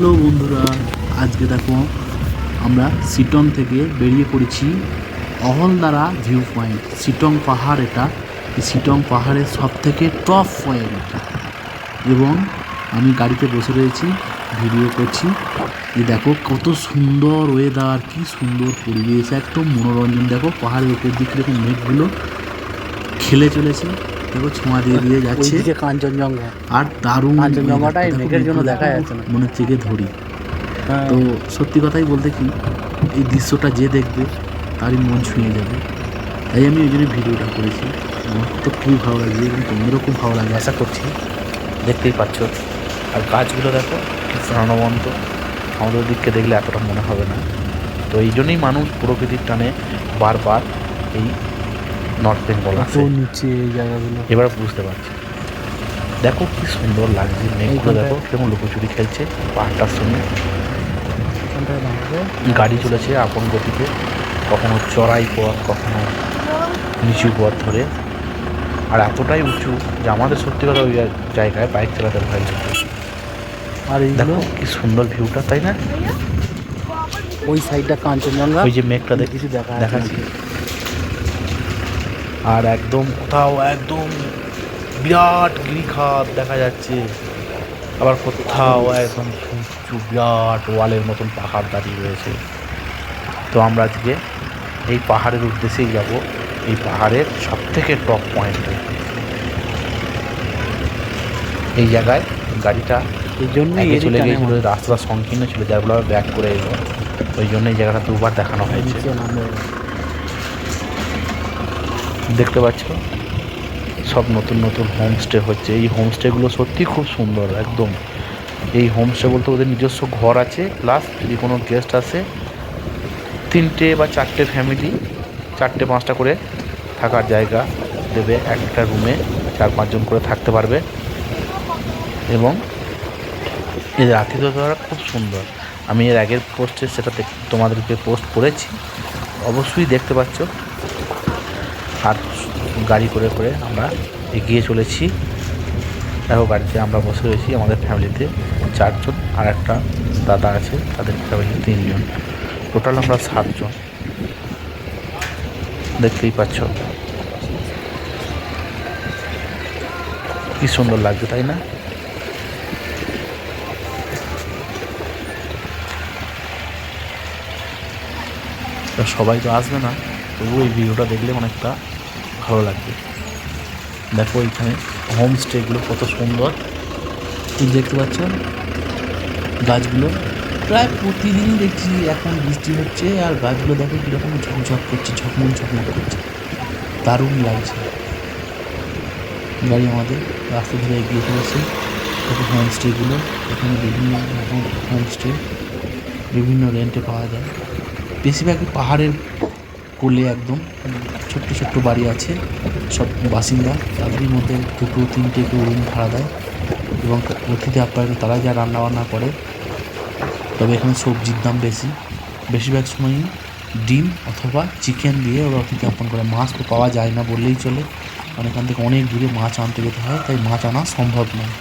Hello বন্ধুরা, আজকে দেখো আমরা সিটং থেকে বেরিয়ে পড়েছি অহলদারা ভিউ পয়েন্ট সিটং পাহাড় এটা। সিটং পাহাড়ের সব থেকে টপ পয়েন্ট এবং আমি গাড়িতে বসে রয়েছি ভিডিও করছি। এই দেখো কত সুন্দর ওয়েদার কি সুন্দর পরিবেশ, একদম মনোরঞ্জন। দেখো পাহাড়ের উপর দিকে দেখো মেঘগুলো খেলে চলেছে। দেখো ছোঁয়া দিয়ে দিয়ে যাচ্ছে। কাঞ্চনজঙ্ঘা। আর দারুণ কাঞ্চনজঙ্ঘাটা এই মেঘের জন্য দেখা যাচ্ছে না। মনে হচ্ছে যে ধরি। হ্যাঁ। তো সত্যি কথাই বলতে কি এই দৃশ্যটা যে দেখবে তারই মন ছুঁয়ে যাবে। তাই আমি ওই জন্য ভিডিওটা করেছি। আমার তো খুবই ভালো লাগছে এবং তোমাদেরও খুব ভালো লাগবে আশা করছি দেখতেই পাচ্ছ। আর গাছগুলো দেখো প্রাণবন্ত। আমাদের দিককে দেখলে এতটা মনে হবে না। তো এই জন্যই মানুষ প্রকৃতির টানে বারবার এই নর্থ বেঙ্গল আসে নিচে এই জায়গাগুলো। এবার বুঝতে পারছি দেখো কি সুন্দর লাগছে মেঘগুলো দেখো কেমন লুকোচুরি খেলছে পাহাড়টার সঙ্গে। গাড়ি চলেছে আপন গতিতে কখনো চড়াই পথ কখনো নিচু পথ ধরে। আর এতটাই উঁচু যে আমাদের সত্যি কথা ওই জায়গায় বাইক চালাতে ভয় আর দেখো এইগুলো কি সুন্দর ভিউটা তাই না? ওই সাইডটা কাঞ্চনজঙ্ঘা। ওই যে মেঘটা দেখি কিছু দেখা দেখাচ্ছি। আর একদম কোথাও একদম বিরাট গিরিখাত দেখা যাচ্ছে। আবার কোথাও একদম উঁচু বিরাট ওয়ালের মতন পাহাড় দাঁড়িয়ে রয়েছে। তো আমরা আজকে এই পাহাড়ের উদ্দেশ্যেই যাব। এই পাহাড়ের সব থেকে টপ পয়েন্টে এই জায়গায় গাড়িটা এই জন্যই আগে চলে গিয়েছিল। রাস্তা সংকীর্ণ ছিল যার ফলে ব্যাক করে এলো। ওই জন্য এই জায়গাটা দুবার দেখানো হয়েছে। দেখতে পাচ্ছ? সব নতুন নতুন হোমস্টে হচ্ছে। এই হোমস্টেগুলো সত্যি খুব সুন্দর, একদম। এই হোমস্টে বলতে ওদের নিজস্ব ঘর আছে প্লাস যদি কোনো গেস্ট আসে, তিনটে বা চারটে ফ্যামিলি চারটে পাঁচটা করে থাকার জায়গা দেবে, একটা রুমে চার পাঁচজন করে থাকতে পারবে। এবং এদের আতিথ্যতা খুব সুন্দর। আমি এর আগের পোস্টে সেটা তোমাদেরকে পোস্ট করেছি। অবশ্যই দেখতে পাচ্ছ। আর গাড়ি করে করে আমরা এগিয়ে চলেছি। দেখো, গাড়িতে আমরা বসে রয়েছি আমাদের ফ্যামিলিতে। চারজন আর একটা দাদা আছে, তাদের ফ্যামিলি তিনজন। টোটাল আমরা সাতজন। দেখতেই পাচ্ছ। কি সুন্দর লাগছে, তাই না? সবাই তো আসবে না। তবুও এই ভিডিওটা দেখলে অনেকটা ভালো লাগবে। দেখো এখানে হোমস্টেগুলো কত সুন্দর। দেখতে পাচ্ছেন, গাছগুলো প্রায় প্রতিদিনই দেখছি এখন বৃষ্টি হচ্ছে আর গাছগুলো দেখো কীরকম ঝকঝক করছে, ঝকমক ঝকমক করছে। দারুণ লাগছে। গাড়ি আমাদের রাস্তা ধরে এগিয়ে চলেছে। দেখো হোমস্টেগুলো এখানে বিভিন্ন রকম হোমস্টে বিভিন্ন রেন্টে পাওয়া যায়। বেশিরভাগই পাহাড়ের কোলে একদম, ছোট্ট ছোট্ট বাড়ি আছে, সব বাসিন্দা, তাদেরই মধ্যে দুটো, তিনটে কেউ রুম ভাড়া দেয় এবং অতিথি আপ্যায়ন তারা যা রান্নাবান্না করে, তবে এখানে সবজির দাম বেশি। বেশিরভাগ সময়ই ডিম অথবা চিকেন দিয়ে ওরা অতিথি আপ্যায়ন করে। মাছ তো পাওয়া যায় না বললেই চলে। কারণ এখান থেকে অনেক দূরে মাছ আনতে যেতে হয়, তাই মাছ আনা সম্ভব নয়।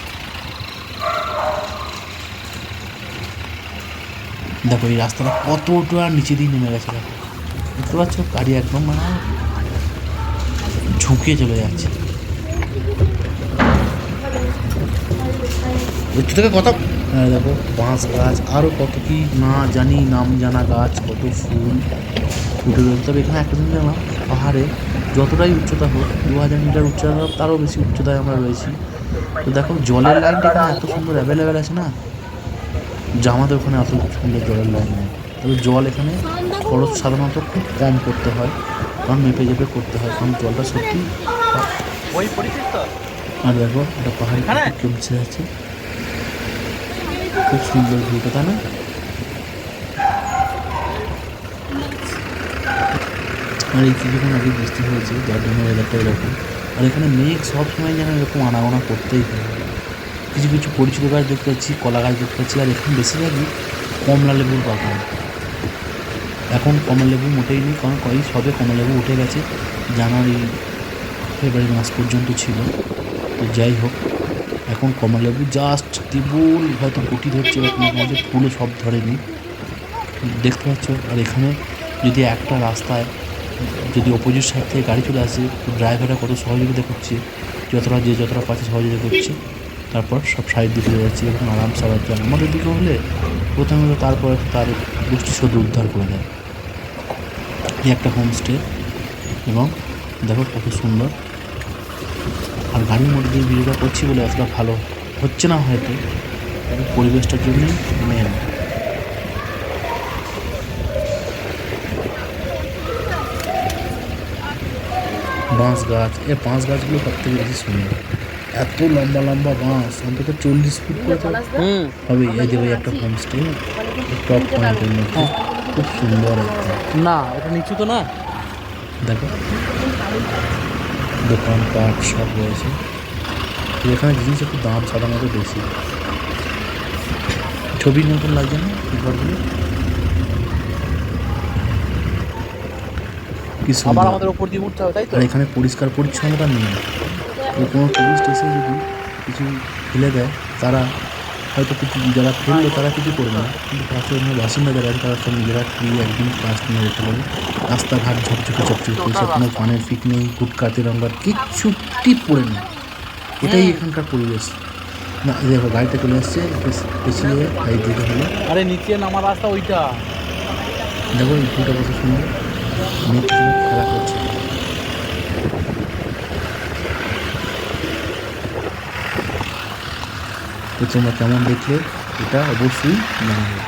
দেখো, এই রাস্তাটা কতটা নিচে দিয়ে নেমে গেছে, দেখো। দেখতে পাচ্ছ গাড়ি একদম মানে ঝুঁকে চলে যাচ্ছে। থেকে কথা হ্যাঁ দেখো বাঁশ গাছ আরও কত কি না জানি নাম জানা গাছ কত ফুল ফুটে রয়েছে। তবে এখানে একটা জিনিস জানলাম পাহাড়ে যতটাই উচ্চতা হোক দু হাজার মিটার উচ্চতা হোক তারও বেশি উচ্চতায় আমরা রয়েছি। তো দেখো জলের লাইনটা এখানে এত সুন্দর অ্যাভেলেবেল আছে না? আমাদের ওখানে এত সুন্দর জলের লাইন নেই। তবে জল এখানে খরচ সাধারণত খুব কম করতে হয় কারণ মেপে চেপে করতে হয় কারণ জলটা সত্যি আর দেখো একটা পাহাড়ি বসে আছে। খুব সুন্দর ভিউটা তাই না? আর এই কিছুক্ষণ আগে বৃষ্টি হয়েছে যার জন্য ওয়েদারটা এরকম আর এখানে মেঘ সব সময় যেন এরকম আনাগোনা করতেই থাকে কিছু কিছু পরিচিত গাছ দেখতে পাচ্ছি কলা গাছ দেখতে পাচ্ছি আর এখন বেশিরভাগই কমলা লেবুর বাগান। এখন কমলা লেবু মোটেই নেই, কারণ কয়েক সবে কমলা লেবু উঠে গেছে, জানুয়ারি, ফেব্রুয়ারি মাস পর্যন্ত ছিল। তো যাই হোক, এখন কমলা লেবু জাস্ট কেবল হয়তো গুটি ধরছে বা কোনো কাজে ফুলও সব ধরেনি। দেখতে পাচ্ছ? আর এখানে যদি একটা রাস্তায় যদি অপোজিট সাইড থেকে গাড়ি চলে আসে ড্রাইভাররা কত সহযোগিতা করছে, যতটা যে যতটা পাচ্ছে সহযোগিতা করছে। তারপর সব সাইড দিকে যাচ্ছি এবং আরামসে আবার যায় আমাদের দিকে হলে প্রথমে তারপরে তার গোষ্ঠী শুধু উদ্ধার করে দেয়। এই একটা হোমস্টে এবং দেখো কত সুন্দর। আর গাড়ির মধ্যে দিয়ে ভিডিওটা করছি বলে এতটা ভালো হচ্ছে না হয়তো পরিবেশটার জন্যই মেন বাঁশ গাছ, এ বাঁশ গাছগুলো সব থেকে বেশি সুন্দর। এত লম্বা লম্বা বাঁশ অন্তত চল্লিশ ফুট করে হবে এই যে ওই একটা হোমস্টে টপ পয়েন্টের মধ্যে। খুব সুন্দর না ওটা নিচু তো না? দেখো। দোকানপাট সব রয়েছে। তো এখানে জিনিস একটু দাম সাধারণত বেশি। ছবির মতন লাগছে না? ঘরগুলো কি আবার আমাদের ওপর দিয়ে উঠতে হবে তাই তো? আর এখানে পরিষ্কার পরিচ্ছন্নতা নেই। কোনো টুরিস্ট এসে যদি কিছু ফেলে দেয় তারা হয়তো কিছু যারা ফেলল তারা কিছু করবে না। কিন্তু পাশে অন্য বাসিন্দা যারা আছে তারা সব নিজেরা ফিরিয়ে একদিন পাশ নিয়ে যেতে পারে রাস্তাঘাট ঝকঝকে চকচকে পয়সা কোনো পানের ফিক নেই গুটকা তেরঙ্গার কিচ্ছু টিপ পড়ে নেই এটাই এখানকার পরিবেশ। না এই দেখো গাড়িটা চলে আসছে পেছ- পেছিয়ে গাড়ি দিতে হলো আরে নিচে নামার রাস্তা ওইটা। দেখো এই ফুলটা কত সুন্দর। খেলা করছে। তো তোমরা কেমন দেখলে এটা অবশ্যই জানাবে।